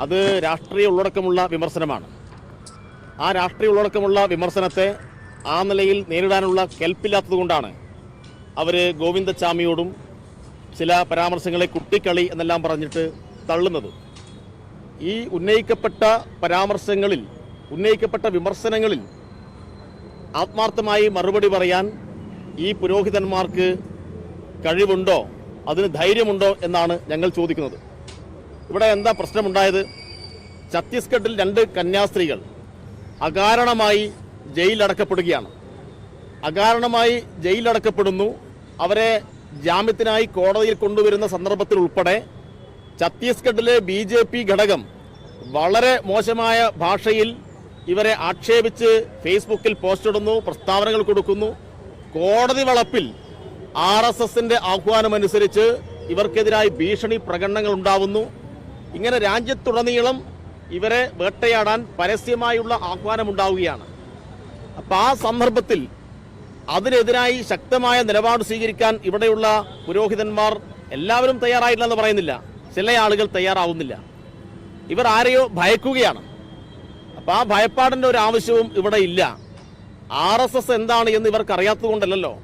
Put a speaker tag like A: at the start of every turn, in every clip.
A: അത് രാഷ്ട്രീയ ഉള്ളടക്കമുള്ള വിമർശനമാണ്. ആ രാഷ്ട്രീയ ഉള്ളടക്കമുള്ള വിമർശനത്തെ ആ നിലയിൽ നേരിടാനുള്ള കെൽപ്പില്ലാത്തതുകൊണ്ടാണ് അവർ ഗോവിന്ദച്ചാമിയോടും ചില പരാമർശങ്ങളെ കുട്ടിക്കളി എന്നെല്ലാം പറഞ്ഞിട്ട് തള്ളുന്നത്. ഈ ഉന്നയിക്കപ്പെട്ട പരാമർശങ്ങളിൽ ഉന്നയിക്കപ്പെട്ട വിമർശനങ്ങളിൽ ആത്മാർത്ഥമായി മറുപടി പറയാൻ ഈ പുരോഹിതന്മാർക്ക് കഴിവുണ്ടോ? അതിന് ധൈര്യമുണ്ടോ? എന്നാണ് ഞങ്ങൾ ചോദിക്കുന്നത്. ഇവിടെ എന്താ പ്രശ്നമുണ്ടായത്? ഛത്തീസ്ഗഡിൽ രണ്ട് കന്യാസ്ത്രീകൾ അകാരണമായി ജയിലടക്കപ്പെടുകയാണ്. അകാരണമായി ജയിലടക്കപ്പെടുന്നു. അവരെ ജാമ്യത്തിനായി കോടതിയിൽ കൊണ്ടുവരുന്ന സന്ദർഭത്തിൽ ഉൾപ്പെടെ ഛത്തീസ്ഗഡിലെ ബി ജെ പി ഘടകം വളരെ മോശമായ ഭാഷയിൽ ഇവരെ ആക്ഷേപിച്ച് ഫേസ്ബുക്കിൽ പോസ്റ്റ് ഇടുന്നു പ്രസ്താവനകൾ കൊടുക്കുന്നു. കോടതി വളപ്പിൽ ആർ എസ് എസിന്റെ ആഹ്വാനമനുസരിച്ച് ഇവർക്കെതിരായി ഭീഷണി പ്രകടനങ്ങൾ ഉണ്ടാവുന്നു. ഇങ്ങനെ രാജ്യത്തുടനീളം ഇവരെ വേട്ടയാടാൻ പരസ്യമായുള്ള ആഹ്വാനമുണ്ടാവുകയാണ്. അപ്പം ആ സന്ദർഭത്തിൽ അതിനെതിരായി ശക്തമായ നിലപാട് സ്വീകരിക്കാൻ ഇവിടെയുള്ള പുരോഹിതന്മാർ എല്ലാവരും തയ്യാറായിട്ടില്ലെന്ന് പറയുന്നില്ല. ചില ആളുകൾ തയ്യാറാവുന്നില്ല. ഇവർ ആരെയോ ഭയക്കുകയാണ്. അപ്പം ആ ഭയപ്പാടിന്റെ ഒരു ആവശ്യവും ഇവിടെ ഇല്ല. ആർ എസ് എസ് എന്താണ് എന്ന് ഇവർക്ക് അറിയാത്തതുകൊണ്ടല്ലോ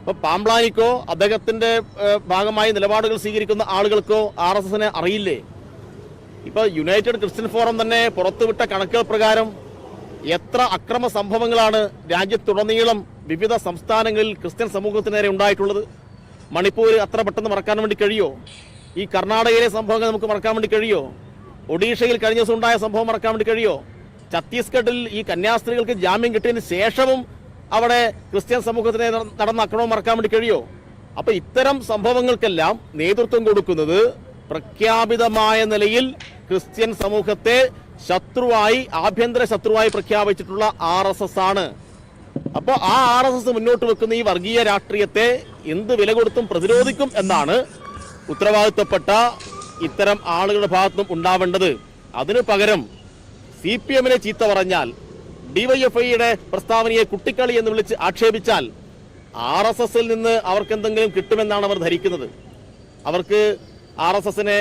A: ഇപ്പൊ പാംപ്ലാനിക്കോ അദ്ദേഹത്തിന്റെ ഭാഗമായി നിലപാടുകൾ സ്വീകരിക്കുന്ന ആളുകൾക്കോ ആർ എസ് എസിനെ അറിയില്ലേ? ഇപ്പൊ യുണൈറ്റഡ് ക്രിസ്ത്യൻ ഫോറം തന്നെ പുറത്തുവിട്ട കണക്കുകൾ പ്രകാരം എത്ര അക്രമ സംഭവങ്ങളാണ് രാജ്യത്തുടനീളം വിവിധ സംസ്ഥാനങ്ങളിൽ ക്രിസ്ത്യൻ സമൂഹത്തിന് നേരെ ഉണ്ടായിട്ടുള്ളത്? മണിപ്പൂർ അത്ര പെട്ടെന്ന് മറക്കാൻ വേണ്ടി കഴിയോ? ഈ കർണാടകയിലെ സംഭവങ്ങൾ നമുക്ക് മറക്കാൻ വേണ്ടി കഴിയോ? ഒഡീഷയിൽ കഴിഞ്ഞ ദിവസം ഉണ്ടായ സംഭവം മറക്കാൻ വേണ്ടി കഴിയോ? ഛത്തീസ്ഗഡിൽ ഈ കന്യാസ്ത്രീകൾക്ക് ജാമ്യം കിട്ടിയതിന് ശേഷവും അവിടെ ക്രിസ്ത്യൻ സമൂഹത്തിന് നടന്ന അക്രമം മറക്കാൻ വേണ്ടി കഴിയോ? അപ്പൊ ഇത്തരം സംഭവങ്ങൾക്കെല്ലാം നേതൃത്വം കൊടുക്കുന്നത് പ്രഖ്യാപിതമായ നിലയിൽ ക്രിസ്ത്യൻ സമൂഹത്തെ ശത്രുവായി ആഭ്യന്തര ശത്രുവായി പ്രഖ്യാപിച്ചിട്ടുള്ള ആർ എസ് എസ് ആണ്. അപ്പോൾ ആ ആർ എസ് എസ് മുന്നോട്ട് വെക്കുന്ന ഈ വർഗീയ രാഷ്ട്രീയത്തെ എന്ത് വില കൊടുത്തും പ്രതിരോധിക്കും എന്നാണ് ഉത്തരവാദിത്തപ്പെട്ട ഇത്തരം ആളുകളുടെ ഭാഗത്തുനിന്നും ഉണ്ടാവേണ്ടത്. അതിനു പകരം സി പി എമ്മിനെ ചീത്ത പറഞ്ഞാൽ ഡിവൈഎഫ്ഐയുടെ പ്രസ്താവനയെ കുട്ടിക്കളി എന്ന് വിളിച്ച് ആക്ഷേപിച്ചാൽ ആർ എസ് എസിൽ നിന്ന് അവർക്ക് എന്തെങ്കിലും കിട്ടുമെന്നാണ് അവർ ധരിക്കുന്നത്. അവർക്ക് ആർ എസ് എസിനെ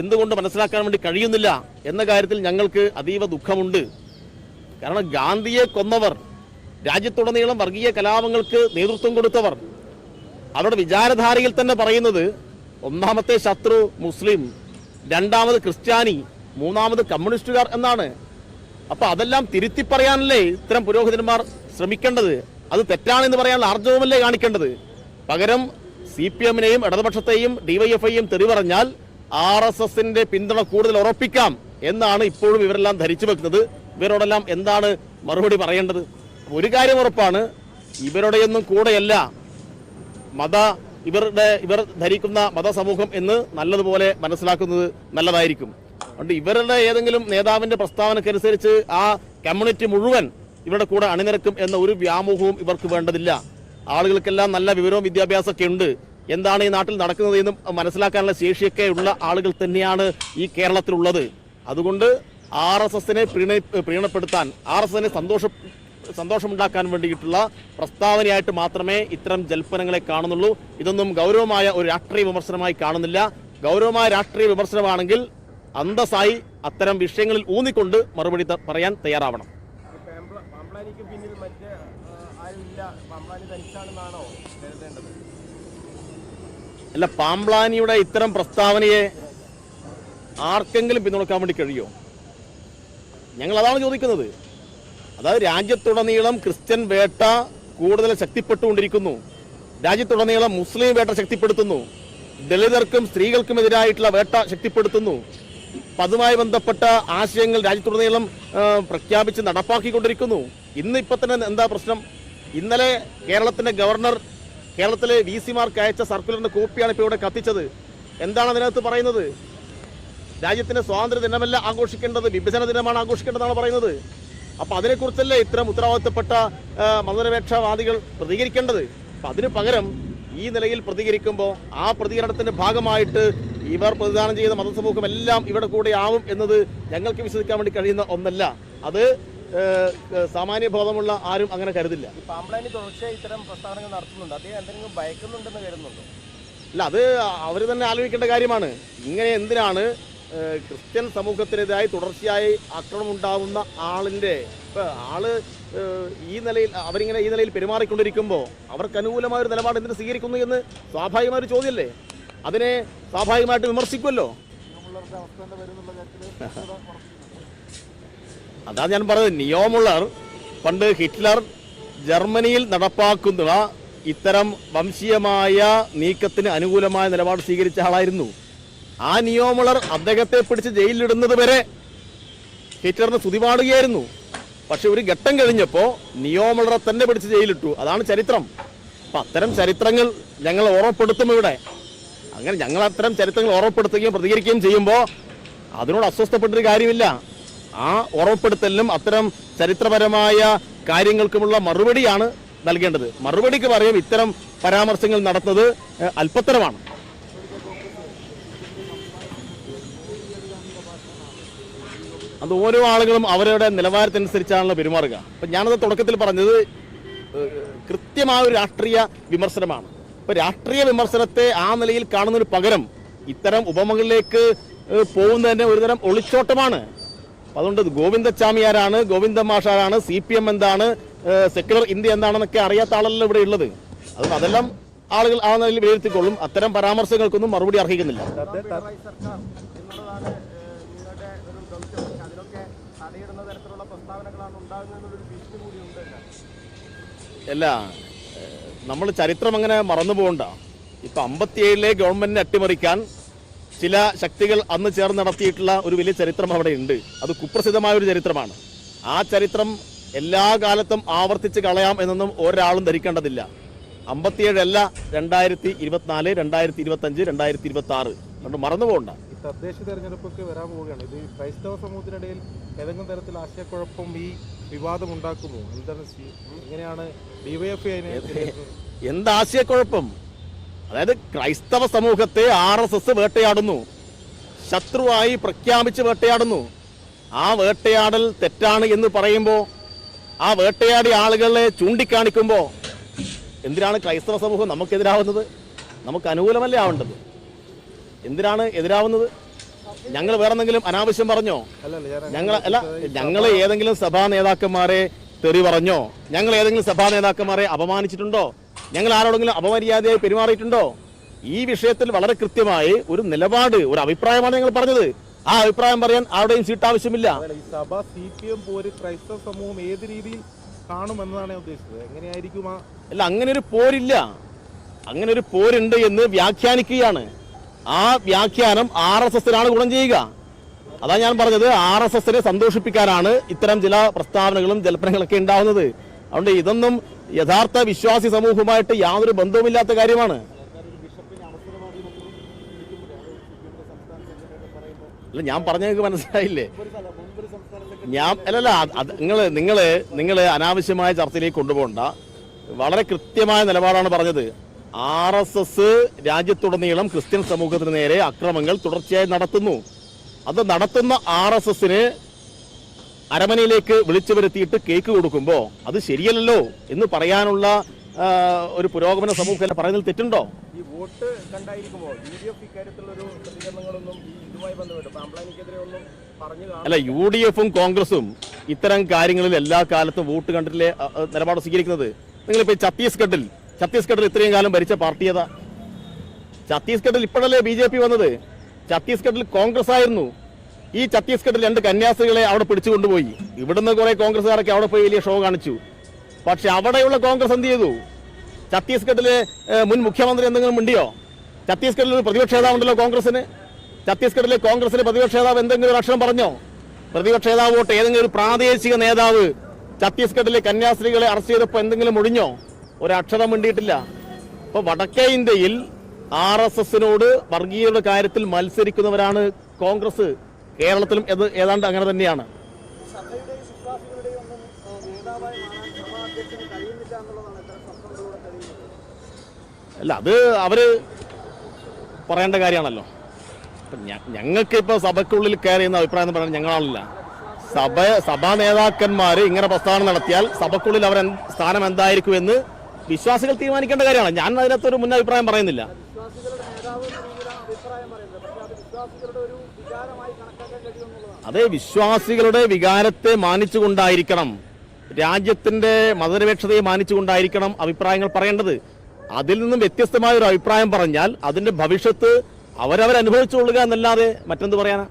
A: എന്തുകൊണ്ട് മനസ്സിലാക്കാൻ വേണ്ടി കഴിയുന്നില്ല എന്ന കാര്യത്തിൽ ഞങ്ങൾക്ക് അതീവ ദുഃഖമുണ്ട്. കാരണം ഗാന്ധിയെ കൊന്നവർ രാജ്യത്തുടനീളം വർഗീയ കലാപങ്ങൾക്ക് നേതൃത്വം കൊടുത്തവർ അവരുടെ വിചാരധാരയിൽ തന്നെ പറയുന്നത് ഒന്നാമത്തെ ശത്രു മുസ്ലിം രണ്ടാമത് ക്രിസ്ത്യാനി മൂന്നാമത് കമ്മ്യൂണിസ്റ്റുകാർ എന്നാണ്. അപ്പോൾ അതെല്ലാം തിരുത്തി പറയാനല്ലേ ഇത്തരം പുരോഹിതന്മാർ ശ്രമിക്കേണ്ടത്? അത് തെറ്റാണെന്ന് പറയാനുള്ള ആർജവമല്ലേ കാണിക്കേണ്ടത്? പകരം സി പി എമ്മിനെയും ഇടതുപക്ഷത്തെയും ഡിവൈഎഫ്ഐയും തെറി പറഞ്ഞാൽ ആർ എസ് എസിന്റെ പിന്തുണ കൂടുതൽ ഉറപ്പിക്കാം എന്നാണ് ഇപ്പോഴും ഇവരെല്ലാം ധരിച്ചു വെക്കുന്നത്. ഇവരോടെല്ലാം എന്താണ് മറുപടി പറയേണ്ടത്? ഒരു കാര്യം ഉറപ്പാണ് ഇവരുടെയൊന്നും കൂടെയല്ല മത ഇവരുടെ ഇവർ ധരിക്കുന്ന മതസമൂഹം എന്ന് നല്ലതുപോലെ മനസ്സിലാക്കുന്നത് നല്ലതായിരിക്കും. അതുകൊണ്ട് ഇവരുടെ ഏതെങ്കിലും നേതാവിന്റെ പ്രസ്താവനക്കനുസരിച്ച് ആ കമ്മ്യൂണിറ്റി മുഴുവൻ ഇവരുടെ കൂടെ അണിനിരക്കും എന്ന ഒരു വ്യാമോഹവും ഇവർക്ക് വേണ്ടതില്ല. ആളുകൾക്കെല്ലാം നല്ല വിവരവും വിദ്യാഭ്യാസമൊക്കെ ഉണ്ട്. എന്താണ് ഈ നാട്ടിൽ നടക്കുന്നത് എന്നും മനസ്സിലാക്കാനുള്ള ശേഷിയൊക്കെ ഉള്ള ആളുകൾ തന്നെയാണ് ഈ കേരളത്തിലുള്ളത്. അതുകൊണ്ട് ആർ എസ് എസിനെ പ്രീണപ്പെടുത്താൻ ആർ എസ് എസിനെ സന്തോഷ സന്തോഷമുണ്ടാക്കാൻ വേണ്ടിയിട്ടുള്ള പ്രസ്താവനയായിട്ട് മാത്രമേ ഇത്തരം ജൽപ്പനങ്ങളെ കാണുന്നുള്ളൂ. ഇതൊന്നും ഗൗരവമായ ഒരു രാഷ്ട്രീയ വിമർശനമായി കാണുന്നില്ല. ഗൗരവമായ രാഷ്ട്രീയ വിമർശനമാണെങ്കിൽ അന്തസ്സായി അത്തരം വിഷയങ്ങളിൽ ഊന്നിക്കൊണ്ട് മറുപടി പറയാൻ തയ്യാറാവണം.
B: മറ്റ് പാമ്പ്ലാനി തനിച്ചാണെന്നാണോ കരുതേണ്ടത്?
A: അല്ല പാംപ്ലാനിയുടെ ഇത്തരം പ്രസ്താവനയെ ആർക്കെങ്കിലും പിന്തുണക്കാൻ വേണ്ടി കഴിയോ? ഞങ്ങൾ അതാണ് ചോദിക്കുന്നത്. അതായത് രാജ്യത്തുടനീളം ക്രിസ്ത്യൻ വേട്ട കൂടുതൽ ശക്തിപ്പെട്ടുകൊണ്ടിരിക്കുന്നു. രാജ്യത്തുടനീളം മുസ്ലിം വേട്ട ശക്തിപ്പെടുത്തുന്നു. ദളിതർക്കും സ്ത്രീകൾക്കും എതിരായിട്ടുള്ള വേട്ട ശക്തിപ്പെടുത്തുന്നു. അപ്പൊ അതുമായി ബന്ധപ്പെട്ട ആശയങ്ങൾ രാജ്യത്തുടനീളം പ്രഖ്യാപിച്ച് നടപ്പാക്കിക്കൊണ്ടിരിക്കുന്നു. ഇന്ന് ഇപ്പൊ തന്നെ എന്താ പ്രശ്നം? ഇന്നലെ കേരളത്തിന്റെ ഗവർണർ കേരളത്തിലെ വി സിമാർക്ക് അയച്ച സർക്കുലറിന്റെ കോപ്പിയാണ് ഇപ്പോൾ ഇവിടെ കത്തിച്ചത്. എന്താണ് അതിനകത്ത് പറയുന്നത്? രാജ്യത്തിന്റെ സ്വാതന്ത്ര്യ ദിനമല്ല ആഘോഷിക്കേണ്ടത് വിഭജന ദിനമാണ് ആഘോഷിക്കേണ്ടതാണ് പറയുന്നത്. അപ്പൊ അതിനെക്കുറിച്ചല്ലേ ഇത്തരം ഉത്തരവാദിത്തപ്പെട്ട മതനിരപേക്ഷവാദികൾ പ്രതികരിക്കേണ്ടത്? അപ്പൊ അതിന് പകരം ഈ നിലയിൽ പ്രതികരിക്കുമ്പോൾ ആ പ്രതികരണത്തിന്റെ ഭാഗമായിട്ട് ഇവർ പ്രതിദാനം ചെയ്ത മതസമൂഹം എല്ലാം ഇവിടെ കൂടെ ആവും എന്നത് ഞങ്ങൾക്ക് വിശ്വസിക്കാൻ വേണ്ടി കഴിയുന്ന ഒന്നല്ല. അത് സാമാന്യ ബോധമുള്ള ആരും അങ്ങനെ കരുതില്ല.
B: ഇത്തരം പ്രസ്താവനകൾ നടത്തുന്നുണ്ട്. അദ്ദേഹം എന്തെങ്കിലും ഭയക്കുന്നുണ്ടെന്ന് കരുതുന്നുണ്ടോ?
A: അല്ല അത് അവർ തന്നെ ആലോചിക്കേണ്ട കാര്യമാണ്. ഇങ്ങനെ എന്തിനാണ് ക്രിസ്ത്യൻ സമൂഹത്തിനെതിരായി തുടർച്ചയായി ആക്രമണം ഉണ്ടാവുന്ന ആളിന്റെ ആൾ ഈ നിലയിൽ അവരിങ്ങനെ ഈ നിലയിൽ പെരുമാറിക്കൊണ്ടിരിക്കുമ്പോൾ അവർക്ക് അനുകൂലമായ ഒരു നിലപാട് എന്തിനു സ്വീകരിക്കുന്നു എന്ന് സ്വാഭാവികമായ ഒരു ചോദ്യമല്ലേ? അതിനെ സ്വാഭാവികമായിട്ട് വിമർശിക്കുമല്ലോ അതാ ഞാൻ പറഞ്ഞത്. നിയോമുള്ളർ പണ്ട് ഹിറ്റ്ലർ ജർമ്മനിയിൽ നടപ്പാക്കുന്ന ഇത്തരം വംശീയമായ നീക്കത്തിന് അനുകൂലമായ നിലപാട് സ്വീകരിച്ച ആളായിരുന്നു. ആ നിയോമുള്ളർ അദ്ദേഹത്തെ പിടിച്ച് ജയിലിലിടുന്നത് വരെ ഹിറ്റ്ലറിന് സ്തുതിപാടുകയായിരുന്നു പക്ഷെ ഒരു ഘട്ടം കഴിഞ്ഞപ്പോൾ നിയോമുളറെ തന്നെ പിടിച്ച് ജയിലിട്ടു. അതാണ് ചരിത്രം. അപ്പം അത്തരം ചരിത്രങ്ങൾ ഞങ്ങൾ ഓർമ്മപ്പെടുത്തും ഇവിടെ. അങ്ങനെ ഞങ്ങൾ അത്തരം ചരിത്രങ്ങൾ ഓർമ്മപ്പെടുത്തുകയും പ്രതികരിക്കുകയും ചെയ്യുമ്പോൾ അതിനോട് അസ്വസ്ഥപ്പെട്ടൊരു കാര്യമില്ല. ആ ഓർമ്മപ്പെടുത്തലിനും അത്തരം ചരിത്രപരമായ കാര്യങ്ങൾക്കുമുള്ള മറുപടിയാണ് നൽകേണ്ടത്. മറുപടിക്ക് പറയും ഇത്തരം പരാമർശങ്ങൾ നടത്തുന്നത് അല്പത്തരമാണ്. അത് ഓരോ ആളുകളും അവരുടെ നിലവാരത്തിനനുസരിച്ചാണല്ലോ പെരുമാറുക. അപ്പം ഞാനത് തുടക്കത്തിൽ പറഞ്ഞത് കൃത്യമായ ഒരു രാഷ്ട്രീയ വിമർശനമാണ്. ഇപ്പൊ രാഷ്ട്രീയ വിമർശനത്തെ ആ നിലയിൽ കാണുന്നതിന് പകരം ഇത്തരം ഉപമകളിലേക്ക് ഏഹ്, പോകുന്നതിന്റെ ഒരുതരം ഒളിച്ചോട്ടമാണ്. അതുകൊണ്ട് ഗോവിന്ദച്ചാമി ആരാണ് ഗോവിന്ദ മാഷാരാണ് സി പി എം എന്താണ് സെക്യുലർ ഇന്ത്യ എന്താണെന്നൊക്കെ അറിയാത്ത ആളല്ലോ ഇവിടെ ഉള്ളത്. അതുകൊണ്ട് അതെല്ലാം ആളുകൾ ആ നിലയിൽ വിലയിരുത്തിക്കൊള്ളും അത്തരം പരാമർശങ്ങൾക്കൊന്നും മറുപടി അർഹിക്കുന്നില്ല. അല്ല നമ്മൾ ചരിത്രം അങ്ങനെ മറന്നു പോകണ്ട. ഇപ്പൊ അമ്പത്തിയേഴിലെ ഗവൺമെന്റിനെ അട്ടിമറിക്കാൻ ചില ശക്തികൾ അന്ന് ചേർന്ന് നടത്തിയിട്ടുള്ള ഒരു വലിയ ചരിത്രം അവിടെ ഉണ്ട്. അത് കുപ്രസിദ്ധമായ ഒരു ചരിത്രമാണ്. ആ ചരിത്രം എല്ലാ കാലത്തും ആവർത്തിച്ച് കളയാം എന്നൊന്നും ഒരാളും ധരിക്കേണ്ടതില്ല. അമ്പത്തിയേഴല്ല രണ്ടായിരത്തി ഇരുപത്തിനാല് രണ്ടായിരത്തി ഇരുപത്തഞ്ച് രണ്ടായിരത്തി ഇരുപത്തി ആറ് അതുകൊണ്ട് മറന്നു പോകണ്ട.
C: തദ്ദേശ തെരഞ്ഞെടുപ്പൊക്കെ വരാൻ പോവുകയാണ്. ഇത് ക്രൈസ്തവ സമൂഹത്തിനിടയിൽ ഏതെങ്കിലും തരത്തിൽ ആശയക്കുഴപ്പം ഈ വിവാദം ഉണ്ടാക്കുമോ എന്താണ് എങ്ങനെയാണ് ഡിവൈഎഫ്ഐ?
A: എന്ത് ആശയക്കുഴപ്പം അതായത് ക്രൈസ്തവ സമൂഹത്തെ ആർ എസ് എസ് വേട്ടയാടുന്നു. ശത്രുവായി പ്രഖ്യാപിച്ച് വേട്ടയാടുന്നു. ആ വേട്ടയാടൽ തെറ്റാണ് എന്ന് പറയുമ്പോൾ ആ വേട്ടയാടിയ ആളുകളെ ചൂണ്ടിക്കാണിക്കുമ്പോൾ എന്തിനാണ് ക്രൈസ്തവ സമൂഹം നമുക്കെതിരാവുന്നത്? നമുക്ക് അനുകൂലമല്ലേ ആവേണ്ടത്? എന്തിനാണ് എതിരാവുന്നത്? ഞങ്ങൾ വേറെന്തെങ്കിലും അനാവശ്യം പറഞ്ഞോ? ഞങ്ങൾ അല്ല ഞങ്ങൾ ഏതെങ്കിലും സഭാ നേതാക്കന്മാരെ തെറി പറഞ്ഞോ? ഞങ്ങൾ ഏതെങ്കിലും സഭാ നേതാക്കന്മാരെ അപമാനിച്ചിട്ടുണ്ടോ? ഞങ്ങൾ ആരോടെങ്കിലും അപമര്യാദയായി പെരുമാറിയിട്ടുണ്ടോ? ഈ വിഷയത്തിൽ വളരെ കൃത്യമായി ഒരു നിലപാട് ഒരു അഭിപ്രായമാണ് ഞങ്ങൾ പറഞ്ഞത്. ആ അഭിപ്രായം പറയാൻ ആരുടെയും സീറ്റ് ആവശ്യമില്ല.
C: ഈ സഭ സി പി എം പോര് ക്രൈസ്തവ സമൂഹം ഏത് രീതിയിൽ കാണുമെന്നതാണ് ഉദ്ദേശിച്ചത്? എങ്ങനെയായിരിക്കും
A: അല്ല അങ്ങനെ ഒരു പോരില്ല. അങ്ങനെ ഒരു പോരുണ്ട് എന്ന് വ്യാഖ്യാനിക്കുകയാണ്. ആ വ്യാഖ്യാനം ആർ എസ് എസിനാണ് ഗുണം ചെയ്യുക. അതാ ഞാൻ പറഞ്ഞത് ആർ എസ് എസിനെ സന്തോഷിപ്പിക്കാനാണ് ഇത്തരം ചില പ്രസ്താവനകളും ജൽപ്പനങ്ങളൊക്കെ ഉണ്ടാവുന്നത്. അതുകൊണ്ട് ഇതൊന്നും യഥാർത്ഥ വിശ്വാസി സമൂഹവുമായിട്ട് യാതൊരു ബന്ധവുമില്ലാത്ത കാര്യമാണ്. അല്ല ഞാൻ പറഞ്ഞത് മനസ്സിലായില്ലേ? ഞാൻ അല്ലല്ല നിങ്ങൾ നിങ്ങൾ നിങ്ങൾ അനാവശ്യമായ ചർച്ചയിലേക്ക് കൊണ്ടുപോകണ്ട. വളരെ കൃത്യമായ നിലപാടാണ് പറഞ്ഞത്. ആർ എസ് എസ് രാജ്യത്തുടനീളം ക്രിസ്ത്യൻ സമൂഹത്തിന് നേരെ അക്രമങ്ങൾ തുടർച്ചയായി നടത്തുന്നു. അത് നടത്തുന്ന ആർ എസ് എസിന് അരമനയിലേക്ക് വിളിച്ചു വരുത്തിയിട്ട് കേക്ക് കൊടുക്കുമ്പോൾ അത് ശരിയല്ലല്ലോ എന്ന് പറയാനുള്ള ഒരു പുരോഗമന സമൂഹം പറയുന്നതിൽ തെറ്റുണ്ടോ?
B: ഈ വോട്ട് കണ്ടായിരിക്കുമോ യു ഡി എഫ് ഇക്കാര്യത്തിലൊരു പ്രതികരണങ്ങളൊന്നും ഇതുമായി ബന്ധപ്പെട്ട് പാമ്പ്ലാനിക്കെതിരെ ഒന്നും പറഞ്ഞു
A: അല്ല യു ഡി എഫും കോൺഗ്രസും ഇത്തരം കാര്യങ്ങളിൽ എല്ലാ കാലത്തും വോട്ട് കണ്ടിട്ടില്ലേ നിലപാട് സ്വീകരിക്കുന്നത്? നിങ്ങളിപ്പോൾ ഈ ഛത്തീസ്ഗഡിൽ ഛത്തീസ്ഗഡിൽ ഇത്രയും കാലം ഭരിച്ച പാർട്ടി ഏതാ? ഛത്തീസ്ഗഡിൽ ഇപ്പോഴല്ലേ ബി ജെ പി വന്നത്? ഛത്തീസ്ഗഡിൽ കോൺഗ്രസ് ആയിരുന്നു ഈ ഛത്തീസ്ഗഡിൽ രണ്ട് കന്യാസ്ത്രീകളെ അവിടെ പിടിച്ചു കൊണ്ടുപോയി. ഇവിടുന്ന് കുറെ കോൺഗ്രസ്സുകാരൊക്കെ അവിടെ പോയി വലിയ ഷോ കാണിച്ചു. പക്ഷെ അവിടെയുള്ള കോൺഗ്രസ് എന്ത് ചെയ്തു? ഛത്തീസ്ഗഡിലെ മുൻ മുഖ്യമന്ത്രി എന്തെങ്കിലും ഉണ്ടിയോ ഛത്തീസ്ഗഡിൽ ഒരു പ്രതിപക്ഷ നേതാവുണ്ടല്ലോ കോൺഗ്രസിന് ഛത്തീസ്ഗഡിലെ കോൺഗ്രസിലെ പ്രതിപക്ഷ നേതാവ് എന്തെങ്കിലും ഒരു അക്ഷരം പറഞ്ഞോ? പ്രതിപക്ഷ നേതാവ് വോട്ട് ഏതെങ്കിലും ഒരു പ്രാദേശിക നേതാവ് ഛത്തീസ്ഗഡിലെ കന്യാസ്ത്രീകളെ അറസ്റ്റ് ചെയ്തപ്പോൾ എന്തെങ്കിലും ഒഴിഞ്ഞോ ഒരക്ഷരം വേണ്ടിയിട്ടില്ല അപ്പൊ വടക്കേ ഇന്ത്യയിൽ ആർ എസ് എസിനോട് വർഗീയരുടെ കാര്യത്തിൽ മത്സരിക്കുന്നവരാണ് കോൺഗ്രസ് കേരളത്തിലും ഇത് ഏതാണ്ട് അങ്ങനെ തന്നെയാണ്. അല്ല അത് അവർ പറയേണ്ട കാര്യമാണല്ലോ. ഞങ്ങൾക്ക് ഇപ്പൊ സഭയ്ക്കുള്ളിൽ കയറിയുന്ന അഭിപ്രായം പറയാൻ ഞങ്ങളാണല്ല. സഭ സഭാ നേതാക്കന്മാർ ഇങ്ങനെ പ്രസ്താവന നടത്തിയാൽ സഭയ്ക്കുള്ളിൽ അവർ സ്ഥാനം എന്തായിരിക്കും എന്ന് വിശ്വാസികൾ തീരുമാനിക്കേണ്ട കാര്യമാണ്. ഞാൻ അതിനകത്തൊരു പറയുന്നില്ല.
B: എന്ന അഭിപ്രായം വികാരമായി
A: അതെ വിശ്വാസികളുടെ വികാരത്തെ മാനിച്ചുകൊണ്ടായിരിക്കണം രാജ്യത്തിന്റെ മതനിരപേക്ഷതയെ മാനിച്ചുകൊണ്ടായിരിക്കണം അഭിപ്രായങ്ങൾ പറയേണ്ടത്. അതിൽ നിന്നും വ്യത്യസ്തമായ ഒരു അഭിപ്രായം പറഞ്ഞാൽ അതിന്റെ ഭവിഷ്യത്ത് അവരവരനുഭവിച്ചുകൊള്ളുക എന്നല്ലാതെ മറ്റെന്ത് പറയാനാ?